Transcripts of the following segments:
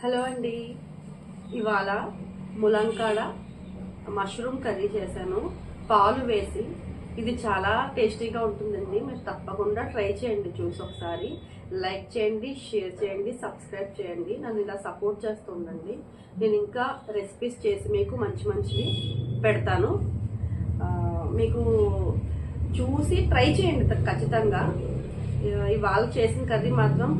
Hello అండి. ఇవాళ ములంకాడ mushroom curry చేశాను. పాలు వేసి. ఇది చాలా టేస్టీగా ఉంటుందండి. మీరు తప్పకుండా ట్రై చేయండి చూసి ఒకసారి. లైక్ చేయండి షేర్ చేయండి సబ్స్క్రైబ్ చేయండి. నన్ను ఇలా సపోర్ట్ చేస్తూ ఉండండి. నేను ఇంకా రెసిపీస్ చేసి మీకు మంచి మంచివి పెడతాను. మీకు చూసి ట్రై చేయండి ఖచ్చితంగా. ఇవాళ చేసిన కర్రీ మాత్రం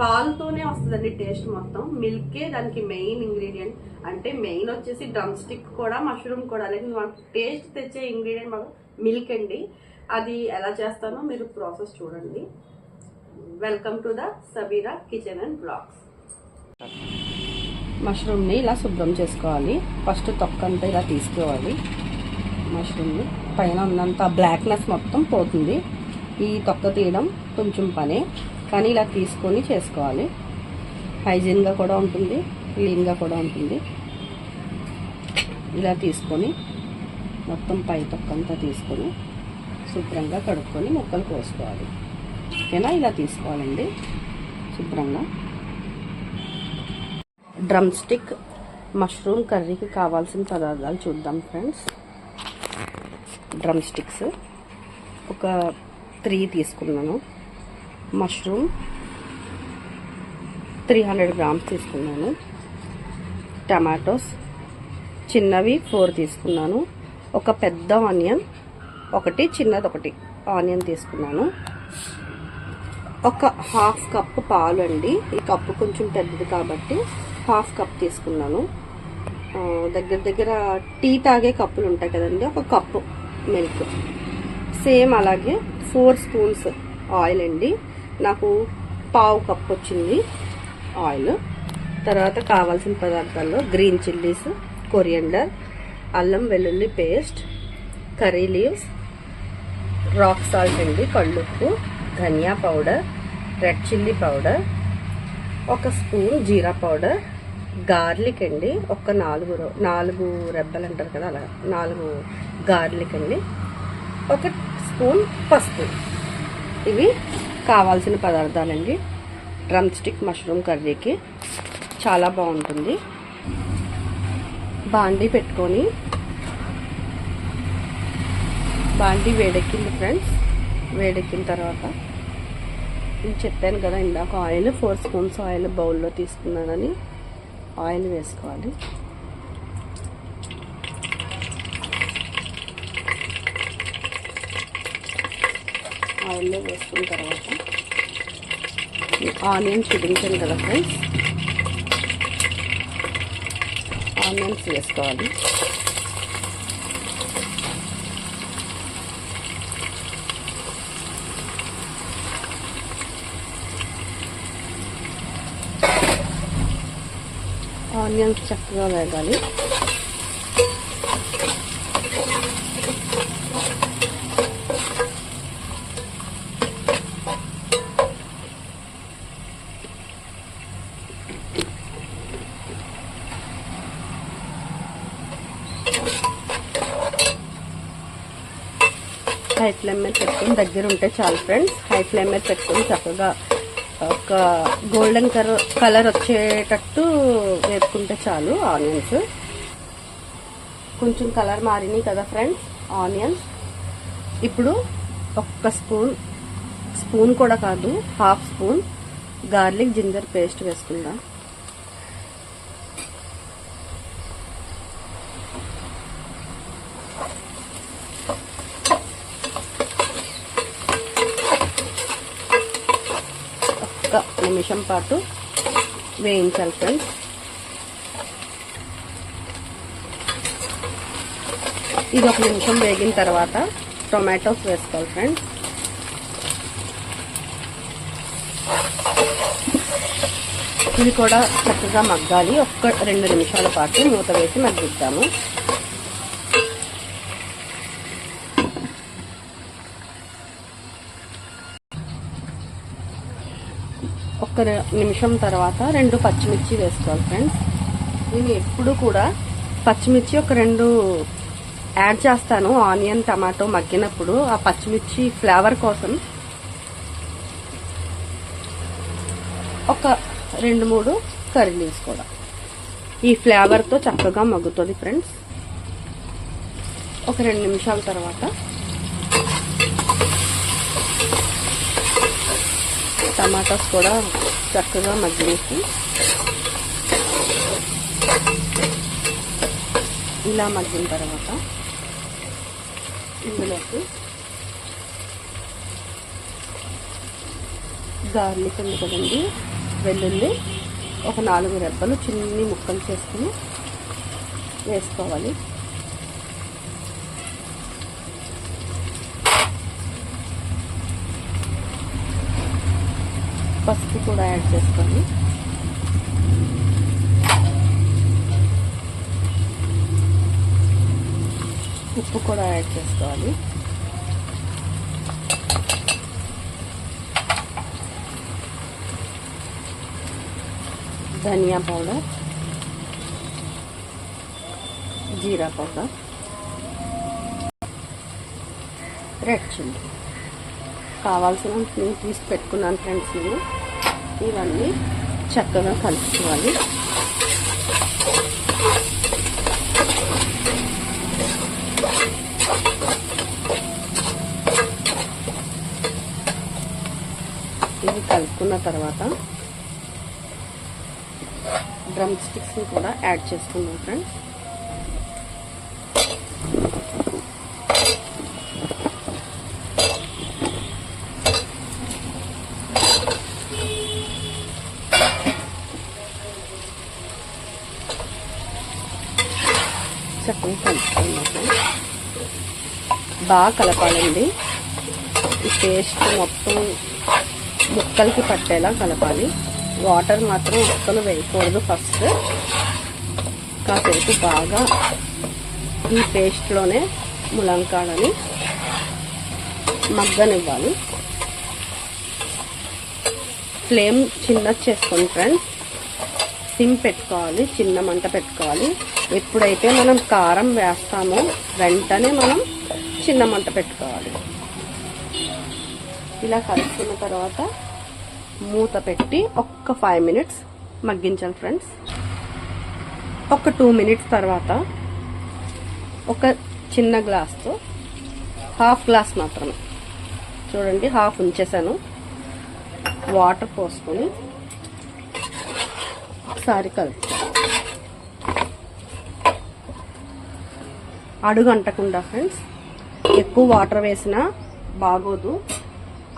పాలతోనే వస్తుందండి టేస్ట్ మొత్తం. మిల్కే దానికి మెయిన్ ఇంగ్రీడియంట్. అంటే మెయిన్ వచ్చేసి డ్రమ్ స్టిక్ కూడా మష్రూమ్ కూడా. అనేది మనకు టేస్ట్ తెచ్చే ఇంగ్రీడియంట్ మాకు మిల్క్ అండి. అది ఎలా చేస్తానో మీరు ప్రాసెస్ చూడండి. Welcome to the Sabeera kitchen and blogs. మష్రూమ్ని ఇలా శుభ్రం చేసుకోవాలి. ఫస్ట్ తొక్కంతా ఇలా తీసుకోవాలి. మష్రూమ్ని పైన ఉన్నంత బ్లాక్నెస్ మొత్తం పోతుంది. ఈ తొక్క తీయడం కొంచెం పనే. కానీ ఇలా తీసుకొని చేసుకోవాలి. హైజీన్గా కూడా ఉంటుంది క్లీన్గా కూడా ఉంటుంది. ఇలా తీసుకొని మొత్తం పై తొక్కంతా తీసుకొని శుభ్రంగా కడుక్కొని ముక్కలు కోసుకోవాలి. ఓకేనా? ఇలా తీసుకోవాలండి. శుభ్రంగా. డ్రమ్ స్టిక్ మష్రూమ్ కర్రీకి కావాల్సిన పదార్థాలు చూద్దాం ఫ్రెండ్స్. Drumsticks. ఒక త్రీ తీసుకున్నాను. మష్రూమ్. త్రీ హండ్రెడ్ గ్రామ్స్ తీసుకున్నాను. టమాటోస్. చిన్నవి ఫోర్ తీసుకున్నాను. ఒక పెద్ద ఆనియన్. ఒకటి చిన్నది ఒకటి ఆనియన్ తీసుకున్నాను. ఒక హాఫ్ కప్ పాలు అండి. ఈ కప్పు కొంచెం పెద్దది కాబట్టి హాఫ్ కప్ తీసుకున్నాను. దగ్గర దగ్గర టీ తాగే కప్పులు ఉంటాయి కదండి ఒక కప్పు మిల్క్. సేమ్ అలాగే ఫోర్ స్పూన్స్ ఆయిల్ అండి. నాకు పావు కప్పు వచ్చింది ఆయిల్. తర్వాత కావాల్సిన పదార్థాల్లో గ్రీన్ చిల్లీస్ కొరియండర్ అల్లం వెల్లుల్లి paste curry leaves rock salt అండి కళ్ళుప్పు ధనియా పౌడర్ రెడ్ చిల్లీ పౌడర్ ఒక స్పూన్ జీరా పౌడర్ గార్లిక్ అండి ఒక నాలుగు నాలుగు రెబ్బలు అంటారు కదా అలా నాలుగు గార్లిక్ అండి ఒక స్పూన్ పసుపు. ఇవి కావాల్సిన పదార్థాలండి. డ్రమ్ స్టిక్ మష్రూమ్ కర్రీకి. చాలా బాగుంటుంది. బాండీ పెట్టుకొని. బాండీ వేడెక్కింది ఫ్రెండ్స్. వేడెక్కిన తర్వాత నేను చెప్పాను కదా ఇందాక ఆయిల్ ఫోర్ స్పూన్స్ ఆయిల్ బౌల్లో తీసుకున్నానని. ఆయిల్ వేసుకోవాలి. ఆయిల్లో వేసుకున్న తర్వాత ఆనియన్ చూపించాను కదా ఫ్రెండ్స్. ఆనియన్స్ వేసుకోవాలి. ఆనియన్స్ చక్కగా వేగాలి. హై ఫ్లేమ్ మీద పెట్టుకుని దగ్గర ఉంటే చాలు ఫ్రెండ్స్. హై ఫ్లేమ్ మీద పెట్టుకుని చక్కగా ఒక గోల్డెన్ కలర్ కలర్ వచ్చేటట్టు వేపుకుంటే చాలు ఆనియన్స్. కొంచెం కలర్ మారినాయి కదా ఫ్రెండ్స్ ఆనియన్స్. ఇప్పుడు ఒక్క స్పూన్ స్పూన్ కూడా కాదు half spoon garlic ginger paste వేసుకుందాం ఒక్క నిమిషం పాటు వేయించాలి ఫ్రెండ్స్. ఇది ఒక నిమిషం వేగిన తర్వాత టొమాటోస్ వేసుకోవాలి ఫ్రెండ్స్. ఇది కూడా చక్కగా మగ్గాలి. ఒక్క రెండు నిమిషాల పాటు మూత వేసి మగ్గిద్దాము. ఒక్క నిమిషం తర్వాత రెండు పచ్చిమిర్చి వేసుకోవాలి ఫ్రెండ్స్ నేను ఎప్పుడు కూడా పచ్చిమిర్చి ఒక రెండు యాడ్ చేస్తాను. ఆనియన్ టమాటో మగ్గినప్పుడు ఆ పచ్చిమిర్చి ఫ్లేవర్ కోసం ఒక రెండు మూడు కర్రీ లీవ్స్ కూడా ఈ ఫ్లేవర్తో చక్కగా మగ్గుతుంది ఫ్రెండ్స్ ఒక రెండు నిమిషాల తర్వాత టమాటాస్ కూడా చక్కగా మగ్గినేసి ఇలా మగ్గిన తర్వాత ఇందులోకి గార్లిక్ ఉంది కదండి వెల్లుల్లి ఒక నాలుగు రెబ్బలు చిన్ని ముక్కలు చేసుకుని వేసుకోవాలి. పసుపు కూడా యాడ్ చేసుకోండి. ఉప్పు కూడా యాడ్ చేసుకోవాలి. ధనియా పౌడర్ జీరా పౌడర్ రెడ్ చిల్లీ. కావాల్సిన నేను తీసి పెట్టుకున్నాను ఫ్రెండ్స్ నేను ఇవన్నీ చక్కగా కలుపుకోవాలి. ఇవి కలుపుకున్న తర్వాత డ్రమ్ స్టిక్స్ని కూడా యాడ్ చేసుకున్నాం ఫ్రెండ్స్ చక్కగా కలుపుకున్నాం బాగా కలపాలండి. ఈ పేస్ట్ మొత్తం ముక్కలకి పట్టేలా కలపాలి. వాటర్ మాత్రం ముక్కలు వేయకూడదు ఫస్ట్. కాసేపు బాగా ఈ పేస్ట్లోనే ములంకాడని మగ్గనివ్వాలి. ఫ్లేమ్ చిన్నది చేసుకోండి ఫ్రెండ్స్. సిమ్ పెట్టుకోవాలి చిన్న మంట పెట్టుకోవాలి. ఎప్పుడైతే మనం కారం వేస్తామో వెంటనే మనం చిన్న మంట పెట్టుకోవాలి. ఇలా కలుపుకున్న తర్వాత మూత పెట్టి ఒక్క ఫైవ్ మినిట్స్ మగ్గించాలి ఫ్రెండ్స్ ఒక టూ మినిట్స్ తర్వాత ఒక చిన్న గ్లాస్తో హాఫ్ గ్లాస్ మాత్రమే. చూడండి హాఫ్ ఉంచేసాను వాటర్ పోసుకొని ఒకసారి కలుపు అడుగు అంటకుండా ఫ్రెండ్స్ ఎక్కువ వాటర్ వేసినా బాగోదు.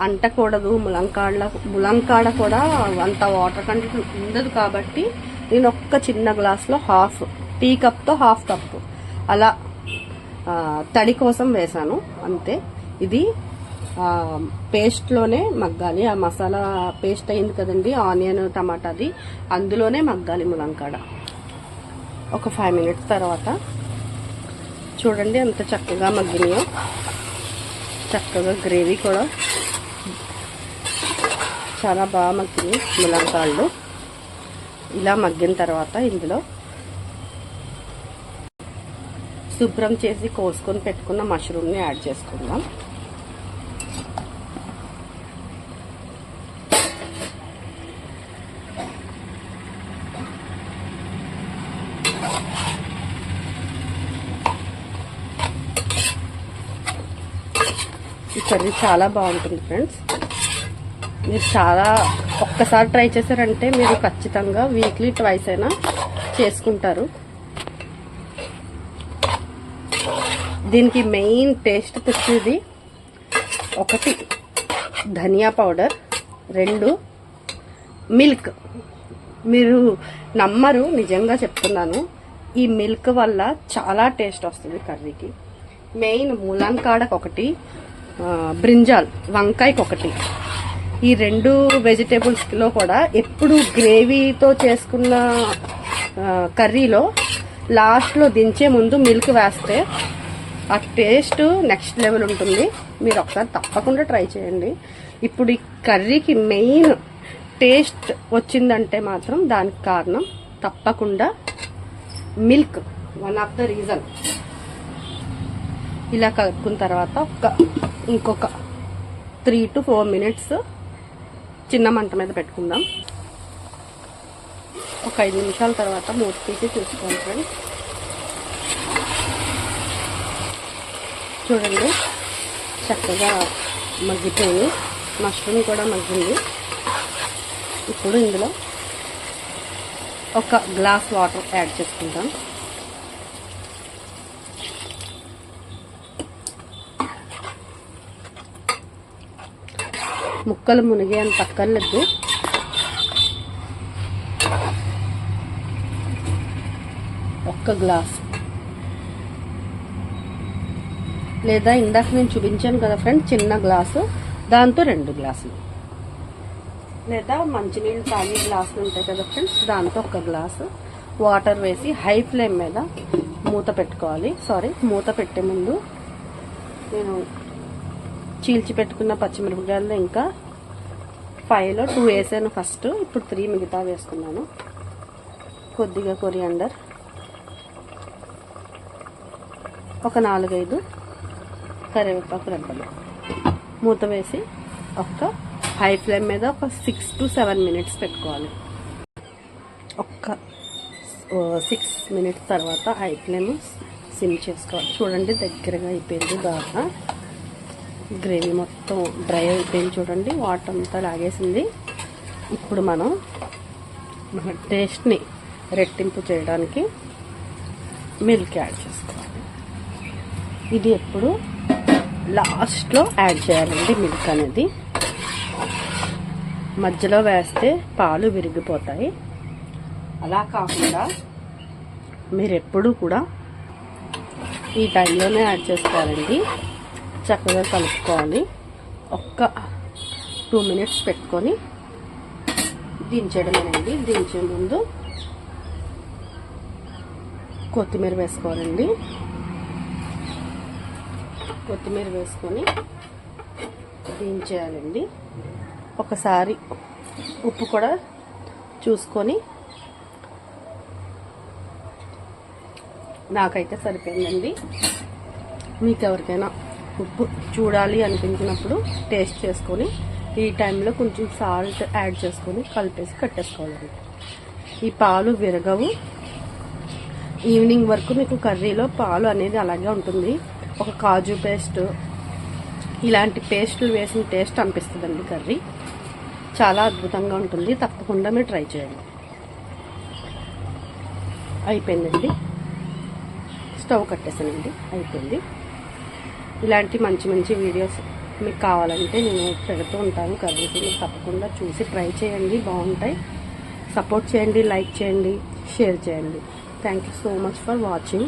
అంటకూడదు. ములంకాడ ములంకాడ కూడా అంత వాటర్ కంటే ఉండదు కాబట్టి నేను ఒక్క చిన్న గ్లాస్లో హాఫ్ టీ కప్తో హాఫ్ కప్పు. అలా తడి కోసం వేసాను అంతే. ఇది పేస్ట్లోనే మగ్గాలి. ఆ మసాలా పేస్ట్ అయింది కదండి ఆనియన్ టమాటాది అందులోనే మగ్గాలి ములంకాడ. ఒక ఫైవ్ మినిట్స్ తర్వాత చూడండి ఎంత చక్కగా మగ్గినాయో. చక్కగా గ్రేవీ కూడా. చాలా బాగా మగ్గినాయి ములంకాళ్ళు. ఇలా మగ్గిన తర్వాత ఇందులో శుభ్రం చేసి కోసుకొని పెట్టుకున్న మష్రూమ్ని యాడ్ చేసుకుందాం ఈ కర్రీ చాలా బాగుంటుంది ఫ్రెండ్స్. మీరు చాలా ఒక్కసారి ట్రై చేశారంటే మీరు ఖచ్చితంగా వీక్లీ ట్వైస్ అయినా చేసుకుంటారు. దీనికి మెయిన్ టేస్ట్ తెచ్చేది ఒకటి ధనియా పౌడర్ రెండు మిల్క్. మీరు నమ్మరు నిజంగా చెప్తున్నాను. ఈ మిల్క్ వల్ల చాలా టేస్ట్ వస్తుంది కర్రీకి. మెయిన్ ములంకాడకు ఒకటి బ్రింజాల్ వంకాయకి ఒకటి ఈ రెండు వెజిటేబుల్స్లో కూడా ఎప్పుడు గ్రేవీతో చేసుకున్న కర్రీలో లాస్ట్లో దించే ముందు మిల్క్ వేస్తే ఆ టేస్ట్ నెక్స్ట్ లెవెల్ ఉంటుంది. మీరు ఒకసారి తప్పకుండా ట్రై చేయండి. ఇప్పుడు ఈ కర్రీకి మెయిన్ టేస్ట్ వచ్చిందంటే మాత్రం దానికి కారణం తప్పకుండా milk. One of the reason. ఇలా కలుపుకున్న తర్వాత ఒక ఇంకొక త్రీ టు ఫోర్ మినిట్స్ చిన్న మంట మీద పెట్టుకుందాం. ఒక ఐదు నిమిషాల తర్వాత మూత తీసి చూసుకోండి ఫ్రెండ్స్. చూడండి చక్కగా మగ్గిపోయి మష్రూమ్ కూడా మగ్గింది. ఇప్పుడు ఇందులో ఒక గ్లాస్ వాటర్ యాడ్ చేసుకుంటాం ముక్కలు మునిగే అని అక్కర్లేదు ఒక్క గ్లాస్. లేదా ఇందాక నేను చూపించాను కదా ఫ్రెండ్ చిన్న గ్లాసు దాంతో రెండు గ్లాసులు. లేదా మంచినీళ్ళు తాగే గ్లాసులు ఉంటాయి కదా ఫ్రెండ్స్ దాంతో ఒక గ్లాసు. వాటర్ వేసి హై ఫ్లేమ్ మీద మూత పెట్టుకోవాలి. సారీ మూత పెట్టే ముందు నేను చీల్చి పెట్టుకున్న పచ్చిమిరపకాయలు ఇంకా ఫైవ్లో టూ వేసాను ఫస్ట్ ఇప్పుడు త్రీ మిగతా వేసుకున్నాను. కొద్దిగా కొరియాండర్. ఒక నాలుగైదు కరివేపాకు రెబ్బలు. మూత వేసి ఒక హై ఫ్లేమ్ మీద ఒక సిక్స్ టు సెవెన్ మినిట్స్ పెట్టుకోవాలి. ఒక్క సిక్స్ మినిట్స్ తర్వాత హై ఫ్లేమ్ సిమ్ చేసుకోవాలి. చూడండి దగ్గరగా అయిపోయింది బాగా. గ్రేవీ మొత్తం డ్రై అయిపోయింది చూడండి వాటర్ అంతా లాగేసింది. ఇప్పుడు మనం మన టేస్ట్ని రెట్టింపు చేయడానికి మిల్క్ యాడ్ చేసుకోవాలి. ఇది ఎప్పుడు లాస్ట్లో యాడ్ చేయాలండి మిల్క్ అనేది. మధ్యలో వేస్తే పాలు విరిగిపోతాయి. అలా కాకుండా మీరు ఎప్పుడు కూడా ఈ టైంలోనే యాడ్ చేసుకోవాలండి. చక్కగా కలుపుకోవాలి. ఒక్క టూ మినిట్స్ పెట్టుకొని దించడమేనండి దించే ముందు కొత్తిమీర వేసుకోవాలండి. కొత్తిమీర వేసుకొని దించేయాలండి. ఒకసారి ఉప్పు కూడా చూసుకొని నాకైతే సరిపోయిందండి. మీకు ఎవరికైనా ఉప్పు చూడాలి అనిపించినప్పుడు టేస్ట్ చేసుకొని ఈ టైంలో కొంచెం సాల్ట్ యాడ్ చేసుకొని కలిపేసి కట్టేసుకోవాలండి ఈ పాలు విరగవు. ఈవినింగ్ వరకు మీకు కర్రీలో పాలు అనేది అలాగే ఉంటుంది. ఒక కాజు పేస్ట్ ఇలాంటి పేస్టులు వేసిన టేస్ట్ అనిపిస్తుందండి కర్రీ చాలా అద్భుతంగా ఉంటుంది. తప్పకుండా మీరు ట్రై చేయండి. అయిపోయిందండి. స్టవ్ కట్టేసానండి. అయిపోయింది. ఇలాంటి మంచి మంచి వీడియోస్ మీకు కావాలంటే నేను పెడుతూ ఉంటాను. కర్రీస్ మీరు తప్పకుండా చూసి ట్రై చేయండి. బాగుంటాయి. సపోర్ట్ చేయండి లైక్ చేయండి షేర్ చేయండి. Thank you so much for watching